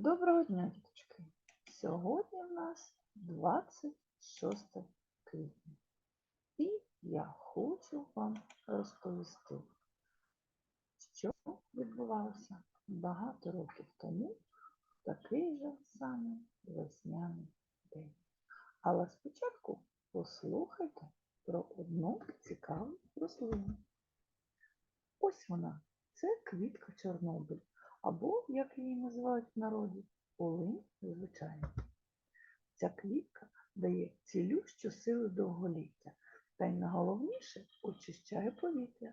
Доброго дня, діточки! Сьогодні в нас 26 квітня. І я хочу вам розповісти, що відбувалося багато років тому такий же самий весняний день. Але спочатку послухайте про одну цікаву рослину. Ось вона, це квітка Чорнобиль або, як її називають в народі, полинь звичайна. Ця квітка дає цілющу силу довголіття, та й найголовніше очищає повітря.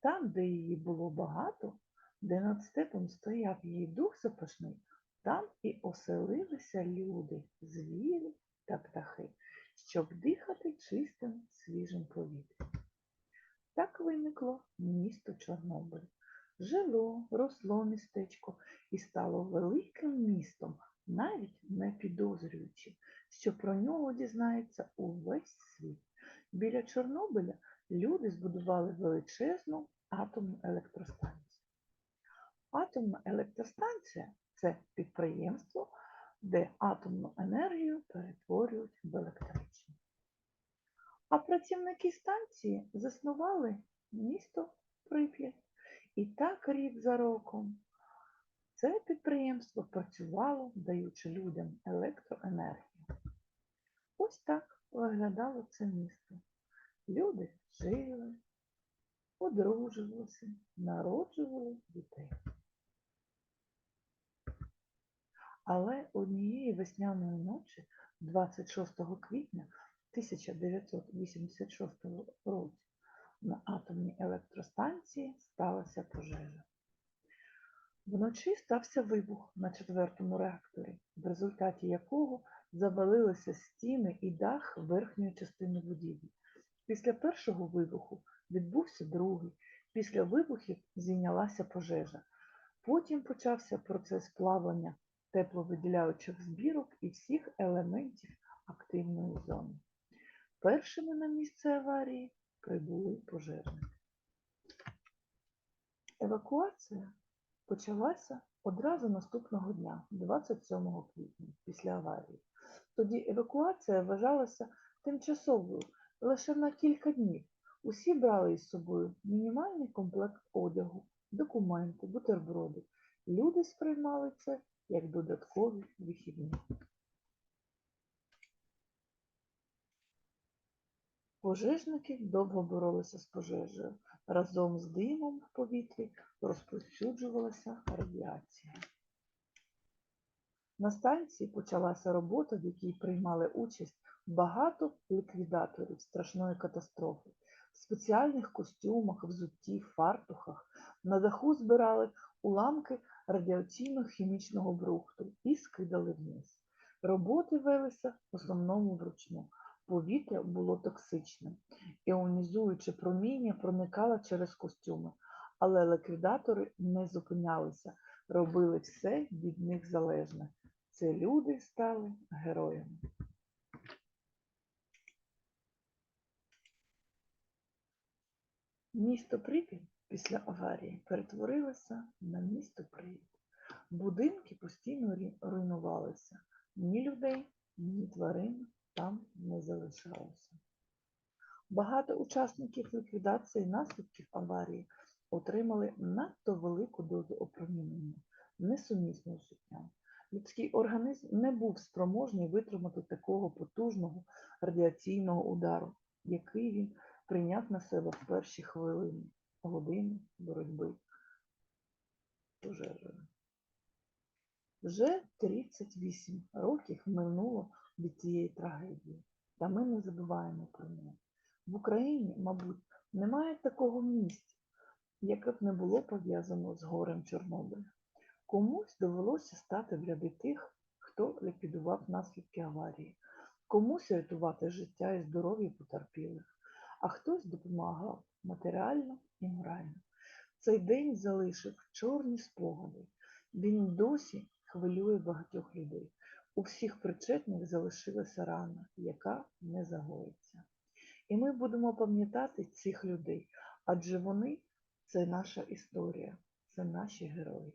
Там, де її було багато, де над степом стояв її дух запашний, там і оселилися люди, звірі та птахи, щоб дихати чистим свіжим повітрям. Так виникло місто Чорнобиль. Жило, росло містечко і стало великим містом, навіть не підозрюючи, що про нього дізнається увесь світ. Біля Чорнобиля люди збудували величезну атомну електростанцію. Атомна електростанція це підприємство, де атомну енергію перетворюють в електричну. А працівники станції заснували місто Прип'ять. І так рік за роком це підприємство працювало, даючи людям електроенергію. Ось так виглядало це місто. Люди жили, одружувалися, народжували дітей. Але однієї весняної ночі, 26 квітня 1986 року, на атомній електростанції сталася пожежа. Вночі стався вибух на четвертому реакторі, в результаті якого завалилися стіни і дах верхньої частини будівлі. Після першого вибуху відбувся другий. Після вибухів зійнялася пожежа. Потім почався процес плавання тепловиділяючих збірок і всіх елементів активної зони. Першими на місце аварії прибули пожежники. Евакуація почалася одразу наступного дня, 27 квітня, після аварії. Тоді евакуація вважалася тимчасовою лише на кілька днів. Усі брали із собою мінімальний комплект одягу, документи, бутерброди. Люди сприймали це як додаткові вихідні. Пожежники довго боролися з пожежею. Разом з димом в повітрі розповсюджувалася радіація. На станції почалася робота, в якій приймали участь багато ліквідаторів страшної катастрофи. В спеціальних костюмах, взутті, фартухах на даху збирали уламки радіаційно-хімічного брухту і скидали вниз. Роботи велися в основному вручну. Повітря було токсичним, іонізуюче проміння проникало через костюми, але ліквідатори не зупинялися, робили все від них залежне. Це люди стали героями. Місто Прип'ять після аварії перетворилося на місто Привід. Будинки постійно руйнувалися. Ні людей, ні тварин там не залишалося. Багато учасників ліквідації наслідків аварії отримали надто велику дозу опромінення, несумісну з життям. Людський організм не був спроможний витримати такого потужного радіаційного удару, який він прийняв на себе в перші хвилини, години боротьби пожежею. Вже 38 років минуло від цієї трагедії, та ми не забуваємо про неї. В Україні, мабуть, немає такого місця, яке б не було пов'язано з горем Чорнобиля. Комусь довелося стати в ряди тих, хто ліквідував наслідки аварії, комусь рятувати життя і здоров'я потерпілих, а хтось допомагав матеріально і морально. Цей день залишив чорні спогади. Він досі хвилює багатьох людей. У всіх причетних залишилася рана, яка не загоїться. І ми будемо пам'ятати цих людей, адже вони це наша історія, це наші герої.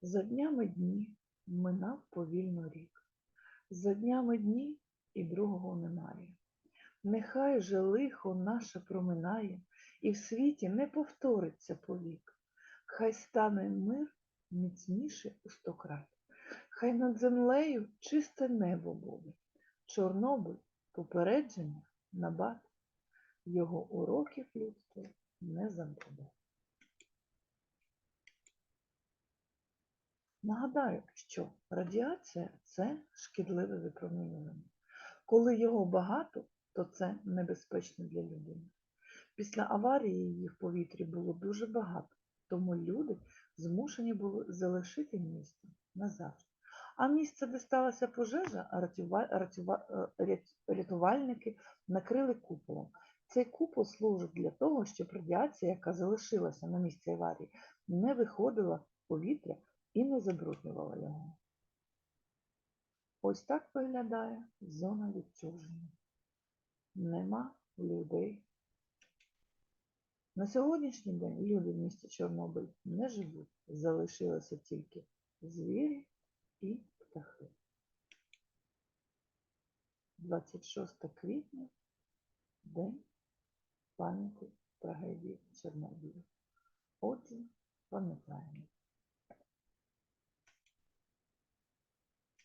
За днями дні минав повільно рік. За днями дні і другого немає. Нехай же лихо наше проминає, і в світі не повториться повік. Хай стане мир міцніше у сто крат. Хай над землею чисте небо буде. Чорнобиль попередження набат. Його уроків людство не забуде. Нагадаю, що радіація це шкідливе випромінювання. Коли його багато, то це небезпечно для людини. Після аварії її в повітрі було дуже багато, тому люди змушені були залишити місто назавжди. А місце, де сталася пожежа, е, рятувальники накрили куполом. Цей купол служить для того, щоб радіація, яка залишилася на місці аварії, не виходила в повітря і не забруднювала його. Ось так виглядає зона відчуження. Нема людей. На сьогоднішній день люди в місті Чорнобиль не живуть, залишилися тільки звірі і птахи. 26 квітня День пам'яті трагедії Чорнобиля. Отже, пам'ятаємо.